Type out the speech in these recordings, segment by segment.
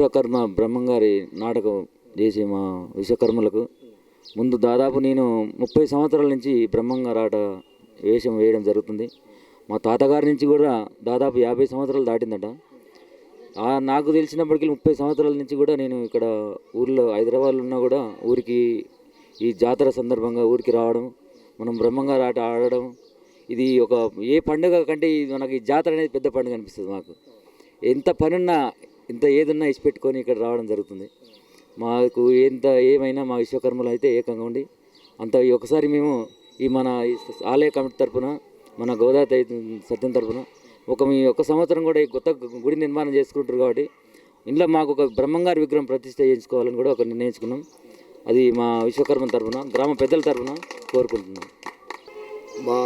విశ్వకర్మ బ్రహ్మంగారి నాటకం చేసే మా విశ్వకర్మలకు ముందు దాదాపు నేను ముప్పై సంవత్సరాల నుంచి బ్రహ్మంగారు ఆట వేషం వేయడం జరుగుతుంది. మా తాతగారి నుంచి కూడా దాదాపు యాభై సంవత్సరాలు దాటిందట. నాకు తెలిసినప్పటికీ ముప్పై సంవత్సరాల నుంచి కూడా నేను ఇక్కడ ఊర్లో హైదరాబాద్లో ఉన్నా కూడా ఊరికి ఈ జాతర సందర్భంగా ఊరికి రావడం మనం బ్రహ్మంగారు ఆట ఆడడం ఇది ఒక ఏ పండుగ కంటే మనకి ఈ జాతర అనేది పెద్ద పండుగ అనిపిస్తుంది మాకు. ఎంత పనున్నా ఇంత ఏదున్నా ఇచ్చి పెట్టుకొని ఇక్కడ రావడం జరుగుతుంది. మాకు ఎంత ఏమైనా మా విశ్వకర్మలు అయితే ఏకంగా ఉండి అంత ఈ ఒకసారి మేము ఈ మన ఆలయ కమిటీ తరపున మన గోదావరి సత్యం తరఫున ఒక మీ ఒక సంవత్సరం కూడా ఈ కొత్త గుడి నిర్మాణం చేసుకుంటారు కాబట్టి ఇంట్లో మాకు ఒక బ్రహ్మంగారి విగ్రహం ప్రతిష్ట చేయించుకోవాలని కూడా ఒక నిర్ణయించుకున్నాం. అది మా విశ్వకర్మ తరఫున గ్రామ పెద్దల తరపున కోరుకుంటున్నాం. మా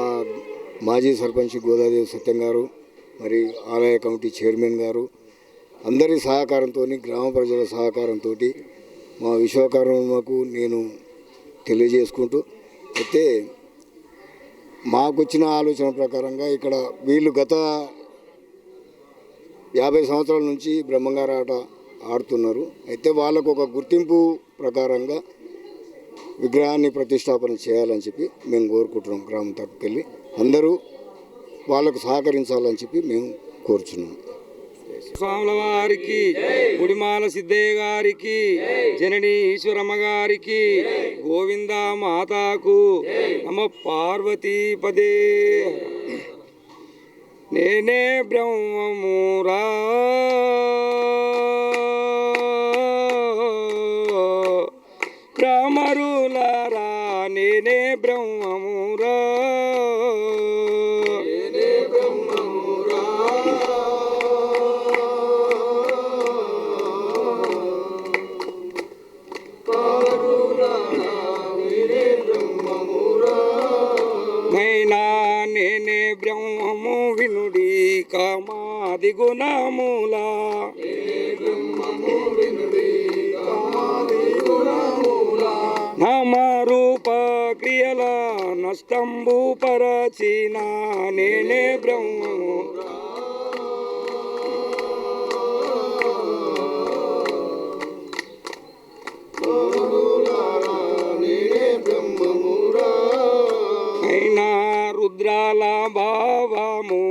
మాజీ సర్పంచ్ గోదాదేవి సత్యం గారు మరి ఆలయ కమిటీ చైర్మన్ గారు అందరి సహకారంతో గ్రామ ప్రజల సహకారంతో మా విశ్వకర్మకు నేను తెలియజేసుకుంటూ అయితే మాకు వచ్చిన ఆలోచన ప్రకారంగా ఇక్కడ వీళ్ళు గత యాభై సంవత్సరాల నుంచి బ్రహ్మంగారు ఆట ఆడుతున్నారు. అయితే వాళ్ళకు ఒక గుర్తింపు ప్రకారంగా విగ్రహాన్ని ప్రతిష్టాపన చేయాలని చెప్పి మేము కోరుకుంటున్నాం గ్రామం తరపుకెళ్ళి. అందరూ వాళ్ళకు సహకరించాలని చెప్పి మేము కోరుచున్నాం. స్వాముల వారికి గుడిమాల సిద్ధయ్య గారికి జనని ఈశ్వరమ్మ గారికి గోవింద మాతాకు నమ పార్వతీ పదే నేనే బ్రహ్మమురా. భ్రమరులారా నేనే బ్రహ్మమురా. నేనే బ్రహ్మము వినుడి కామాది గుణముల. నామరూప క్రియల నష్టంబు పరచిన నేనే బ్రహ్మము. భావము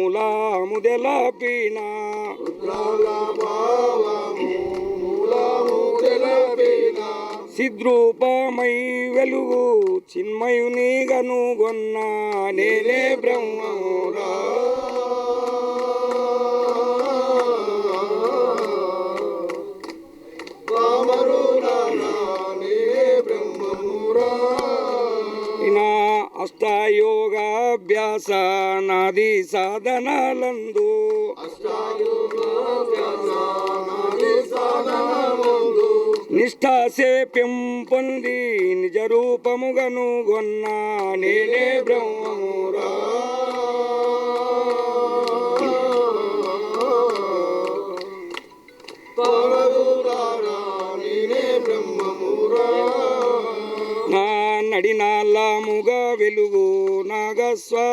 మూలము తెలపిన సిద్రూపమై వెలుగు చిన్మయుని గనుగొన్న నేనే బ్రహ్మమురా. అభ్యాస నాది సాధనాలందు. నిష్ఠాసే పెంపొంది నిజ రూపముగను గొన్నా నేనే బ్రహ్మమురా. నడినాలాముగా వెలుగు నాగస్వరూపిణి.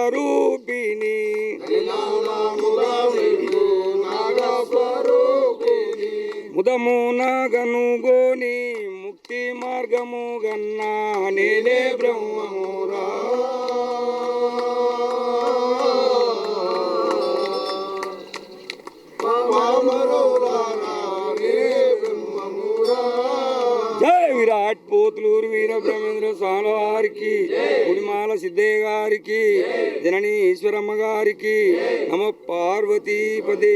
ముదము నాగనుగోని ముక్తి మార్గము గన్నా. నేనే బ్రహ్మము. విరాట్ పోతులూరు వీర బ్రహ్మేంద్ర స్వామి వారికి గుడిమాల సిద్ధయ్య గారికి జనని ఈశ్వరమ్మ గారికి నమ పార్వతీ పదే.